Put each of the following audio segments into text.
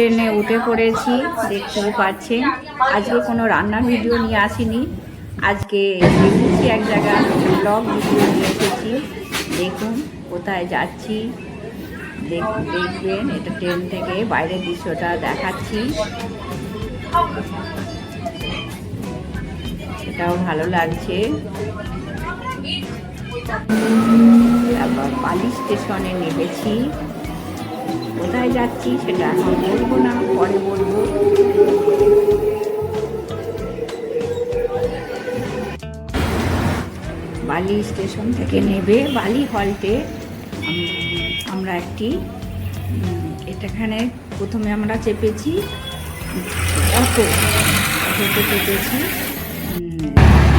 ট্রেনে উঠে পড়েছি, দেখতেও পাচ্ছেন আজকে কোনো রান্নার ভিডিও নিয়ে আসিনি। আজকে এসেছি এক জায়গায় ব্লগ ভিডিও নিয়ে এসেছি। দেখুন, কোথায় যাচ্ছি। দেখ- দেখবেন, এটা ট্রেন থেকে বাইরের দৃশ্যটা দেখাচ্ছি। সেটাও ভালো লাগছে। তারপর পালি স্টেশনে নেমেছি। কোথায় যাচ্ছি সেটা এখন বলব না, পরে বলব। বালি স্টেশন থেকে নেবে, বালি হল্টে আমরা একটি এটাখানে প্রথমে আমরা চেপেছি, অটো, অটোতে চেপেছি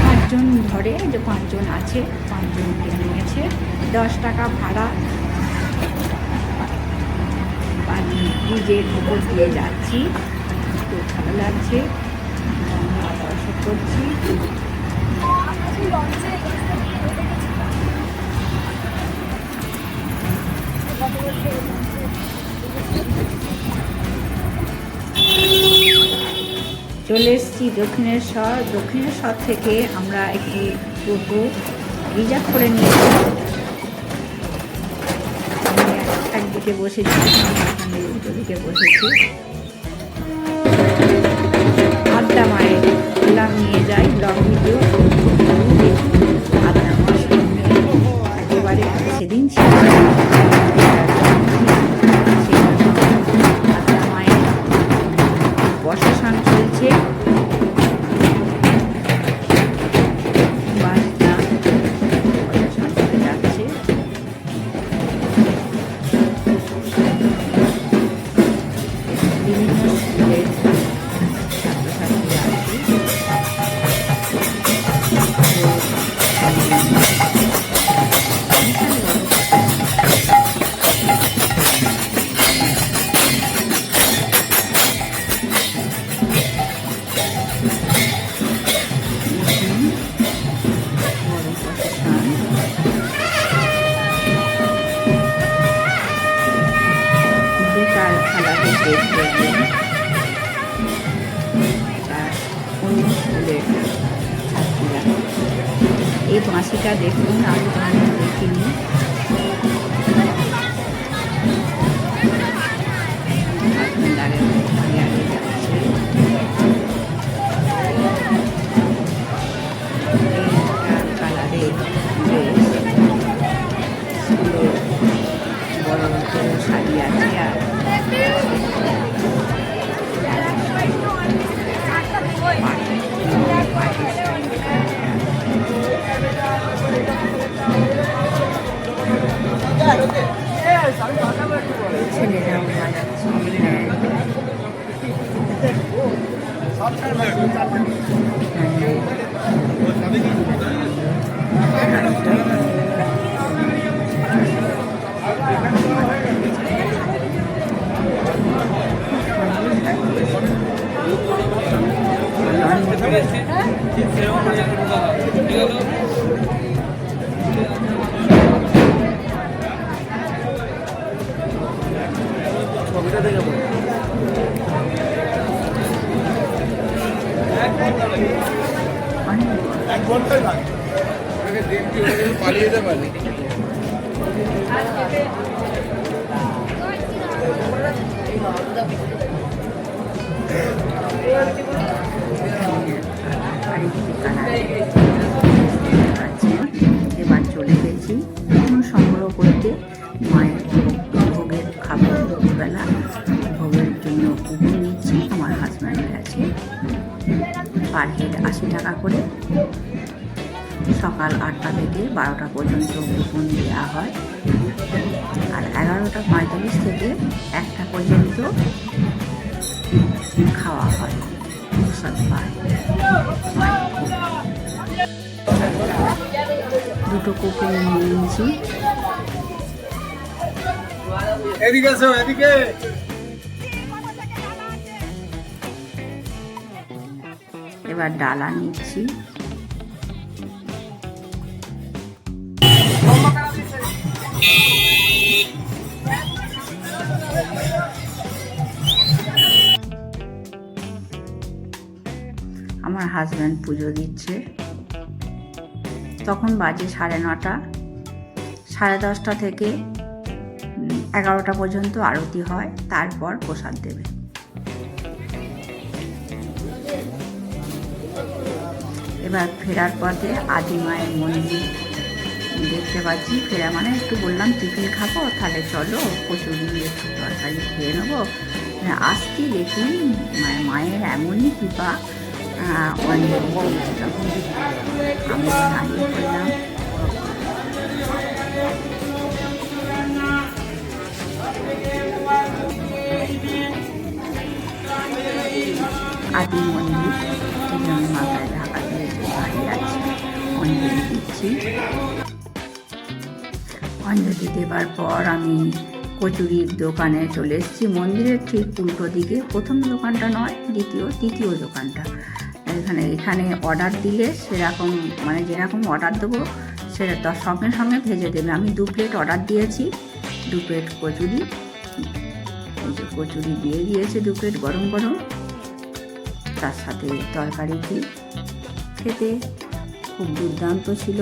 পাঁচজন ধরে, যে পাঁচজন আছে, পাঁচজনকে নিয়েছে, দশ টাকা ভাড়া। ব্রিজের উপর দিয়ে যাচ্ছি। খুব ভালো লাগছে। করছি চলে এসেছি দক্ষিণেশ্বর। দক্ষিণেশ্বর থেকে আমরা একটি টোটো রিজার্ভ করে নিয়েছি। একদিকে বসেছি। উল্টো দিকে বসেছি। এই বাঁশিটা দেখুন আমি তো দেখিনি I'm trying to make it. ఇదే మరి. বারোটা পর্যন্ত কুপন দেওয়া হয়। আর এগারোটা পঁয়তাল্লিশ থেকে একটা পর্যন্ত খাওয়া হয় প্রসাদ পায়। দুটো কুকুর নিয়ে নিয়েছি। এদিকে আসো এদিকে। এবার ডালা নিচ্ছি। হাজব্যান্ড পুজো দিচ্ছে। তখন বাজে সাড়ে নটা। সাড়ে দশটা থেকে এগারোটা পর্যন্ত আরতি হয়, তারপর প্রসাদ দেবে। এবার ফেরার পথে আদি মায়ের মন্দির দেখতে পাচ্ছি। ফেরা মানে একটু বললাম, টিফিন খাব, তাহলে চলো, কচুরি একটু তরকারি খেয়ে নেব। মানে আসছি দেখুন মানে মায়ের এমনই কৃপা অঞ্জলি আমি মন্দির অঞ্জলি অঞ্জলি দেবার পর আমি কচুরির দোকানে চলে এসেছি মন্দিরের ঠিক উল্টো দিকে প্রথম দোকানটা নয় দ্বিতীয় তৃতীয় দোকানটা এখানে এখানে অর্ডার দিলে সেরকম মানে যেরকম অর্ডার দেবো, সেটা তার সঙ্গে সঙ্গে ভেজে দেবে। আমি দু প্লেট অর্ডার দিয়েছি, দু প্লেট কচুরি। এই যে কচুরি দিয়ে দিয়েছে দু প্লেট গরম গরম। তার সাথে তরকারি দিই খেতে খুব দুর্দান্ত ছিল।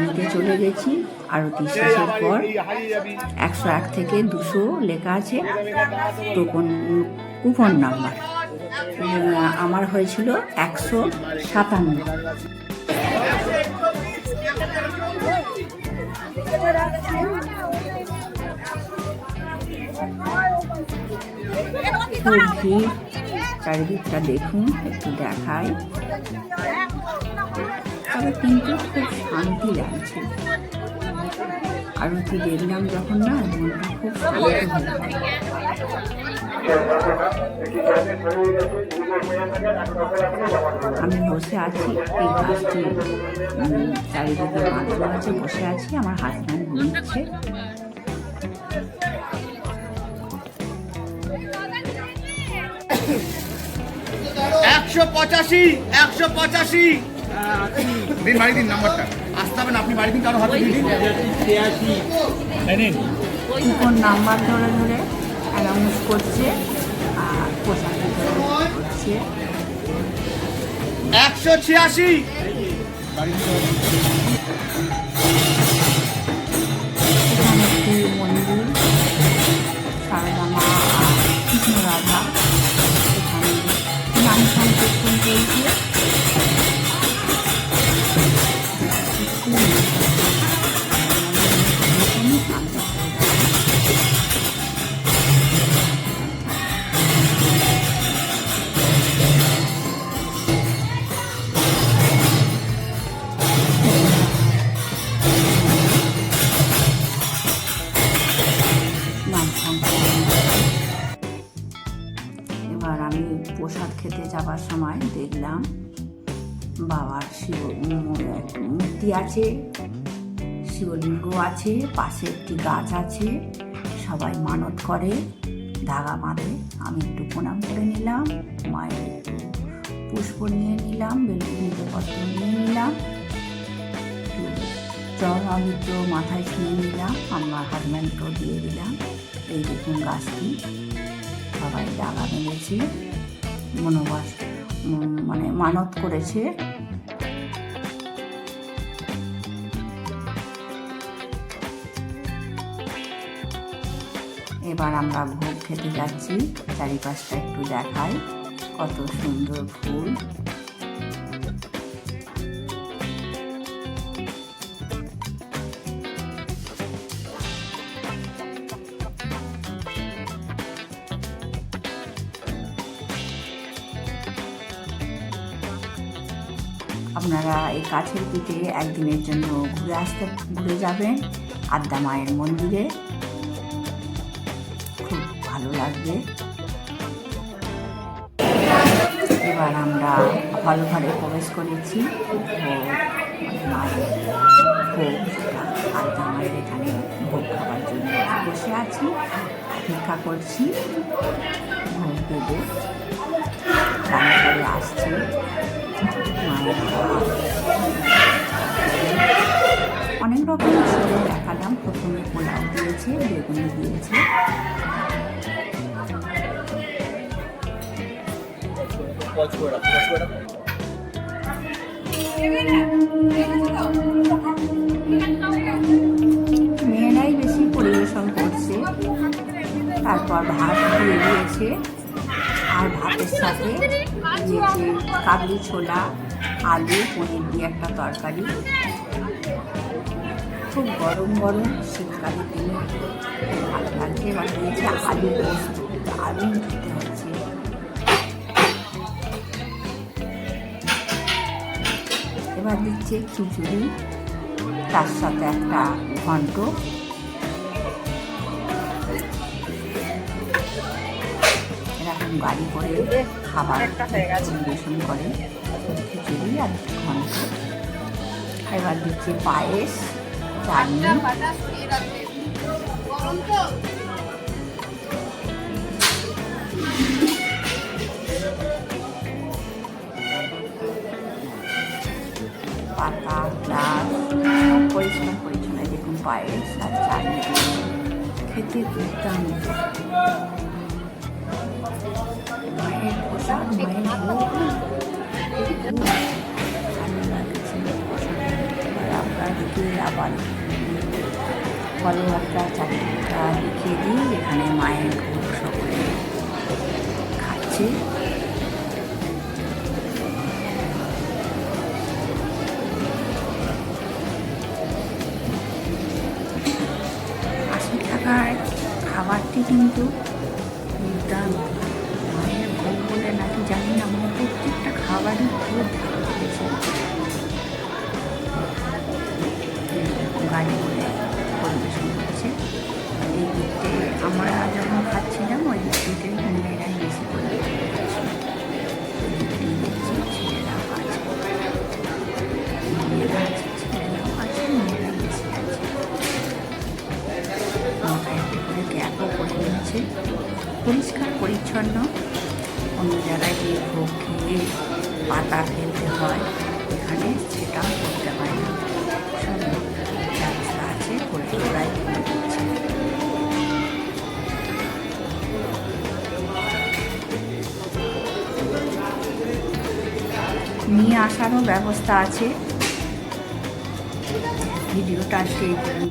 নিতে চলে গেছি আরতি শেষের পর একশো এক থেকে দুশো লেখা আছে টোকন, কুপন নাম্বার। আমার হয়েছিল একশো সাতান্ন। চারিদিকটা দেখুন, একটু দেখাই। তবে কিন্তু খুব শান্তি লাগছে। আরতি দেখলাম যখন না, মনটা খুব আমি বসে আছি, এই গাছটি চারিদিকে বাঁধানো আছে, বসে আছি, আমার হাজব্যান্ড নিচ্ছে একশো পঁচাশি একশো পঁচাশি। দিন বাড়ি দিন নাম্বারটা। আসতে হবে না আপনি বাড়ি দিন কারও হাতে দিয়ে দিন। কুপন নাম্বার ধরে ধরে অ্যানাউন্স করছে আর পোশাক করছে। একশো ছিয়াশি। যাবার সময় দেখলাম বাবার শিব মূর্তি আছে, শিবলিঙ্গ আছে, পাশে একটি গাছ আছে, সবাই মানত করে, ধাগা বাঁধে। আমি একটু প্রণাম করে নিলাম, মায়ের একটু পুষ্প নিয়ে নিলাম বেলুনিতে পত্র নিয়ে নিলাম, জল অমিত্র মাথায় ছুঁয়ে নিলাম, আমার হাজব্যান্ডকেও দিয়ে দিলাম। এই দেখুন গাছটি, সবাই ডাগা মেরেছে মনোবাস মানে মানত করেছে। এবার আমরা ভোগ খেতে যাচ্ছি, চারিপাশটা একটু দেখাই, কত সুন্দর ফুল। আপনারা এই কাছের পিঠে একদিনের জন্য ঘুরে আসতে, ঘুরে যাবেন আদ্যা মায়ের মন্দিরে। খুব ভালো লাগবে। এবার আমরা হল ঘরে প্রবেশ করেছি। মায়ের আদ্যা মায়ের এখানে ভোগ খাওয়ার জন্য বসে আছি, অপেক্ষা করছি। ভোগ দেবে। করে আসছে। অনেক রকম ছিল, দেখালাম। প্রথমে পোলাও দিয়েছে, বেগুনি দিয়েছে। মেয়েরাই বেশি পরিবেশন করছে। তারপর ভাত দিয়ে দিয়েছে। আর ভাতের সাথে কাবলি ছোলা, আলু, পনির দিয়ে একটা তরকারি। খুব গরম গরম শীতকালে দিনে ভালো লাগছে এবার দিয়েছে আলু পোস্ত। দারুণ খেতে হচ্ছে। এবার দিচ্ছে খিচুড়ি। তার সাথে একটা ঘন্ট। গাড়ি করে খাবার পরিবেশন করে। খিচুড়ি আর ঘন্ট এবার দিচ্ছে পায়েস চাটনি। পাতা গ্লাস পরিষ্কার পরিচ্ছন্ন দেখুন পায়েস আর চাটনি। খেতে দুর্দান্ত। বলো একটা চাটনিটা দেখিয়ে দিই এখানে মায়ের ভোগ সকলে খাচ্ছে। আশি টাকার খাবারটি কিন্তু পরিচ্ছন্ন অন্য জায়গায় যে ভোগ খেয়ে পাতা ফেলতে হয়। এখানে সেটাও করতে হয় না। সব ব্যবস্থা আছে করে নিয়ে আসারও ব্যবস্থা আছে। ভিডিওটা পর্যন্ত